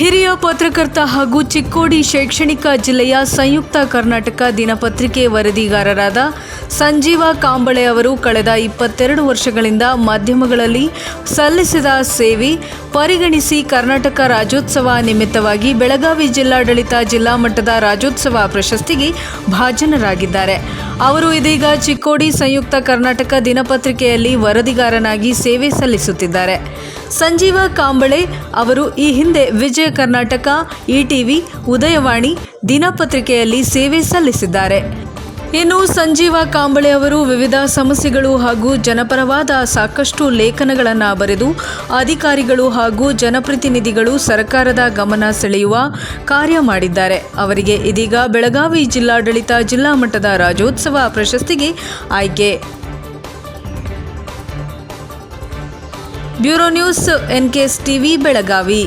ಹಿರಿಯ ಪತ್ರಕರ್ತ ಹಾಗೂ ಚಿಕ್ಕೋಡಿ ಶೈಕ್ಷಣಿಕ ಜಿಲ್ಲೆಯ ಸಂಯುಕ್ತ ಕರ್ನಾಟಕ ದಿನಪತ್ರಿಕೆ ವರದಿಗಾರರಾದ ಸಂಜೀವ ಕಾಂಬಳೆ ಅವರು ಕಳೆದ ಇಪ್ಪತ್ತೆರಡು ವರ್ಷಗಳಿಂದ ಮಾಧ್ಯಮಗಳಲ್ಲಿ ಸಲ್ಲಿಸಿದ ಸೇವೆ ಪರಿಗಣಿಸಿ ಕರ್ನಾಟಕ ರಾಜ್ಯೋತ್ಸವ ನಿಮಿತ್ತವಾಗಿ ಬೆಳಗಾವಿ ಜಿಲ್ಲಾಡಳಿತ ಜಿಲ್ಲಾ ಮಟ್ಟದ ರಾಜ್ಯೋತ್ಸವ ಪ್ರಶಸ್ತಿಗೆ ಭಾಜನರಾಗಿದ್ದಾರೆ. ಅವರು ಇದೀಗ ಚಿಕ್ಕೋಡಿ ಸಂಯುಕ್ತ ಕರ್ನಾಟಕ ದಿನಪತ್ರಿಕೆಯಲ್ಲಿ ವರದಿಗಾರನಾಗಿ ಸೇವೆ ಸಲ್ಲಿಸುತ್ತಿದ್ದಾರೆ. ಸಂಜೀವ ಕಾಂಬಳೆ ಅವರು ಈ ಹಿಂದೆ ವಿಜಯ ಕರ್ನಾಟಕ ಇಟಿವಿ ಉದಯವಾಣಿ ದಿನಪತ್ರಿಕೆಯಲ್ಲಿ ಸೇವೆ ಸಲ್ಲಿಸಿದ್ದಾರೆ. ಇನ್ನು ಸಂಜೀವ ಕಾಂಬಳೆ ಅವರು ವಿವಿಧ ಸಮಸ್ಯೆಗಳು ಹಾಗೂ ಜನಪರವಾದ ಸಾಕಷ್ಟು ಲೇಖನಗಳನ್ನು ಬರೆದು ಅಧಿಕಾರಿಗಳು ಹಾಗೂ ಜನಪ್ರತಿನಿಧಿಗಳು ಸರ್ಕಾರದ ಗಮನ ಸೆಳೆಯುವ ಕಾರ್ಯ ಮಾಡಿದ್ದಾರೆ. ಅವರಿಗೆ ಇದೀಗ ಬೆಳಗಾವಿ ಜಿಲ್ಲಾಡಳಿತ ಜಿಲ್ಲಾ ಮಟ್ಟದ ರಾಜ್ಯೋತ್ಸವ ಪ್ರಶಸ್ತಿಗೆ ಆಯ್ಕೆ. Bureau news NKS TV Belagavi.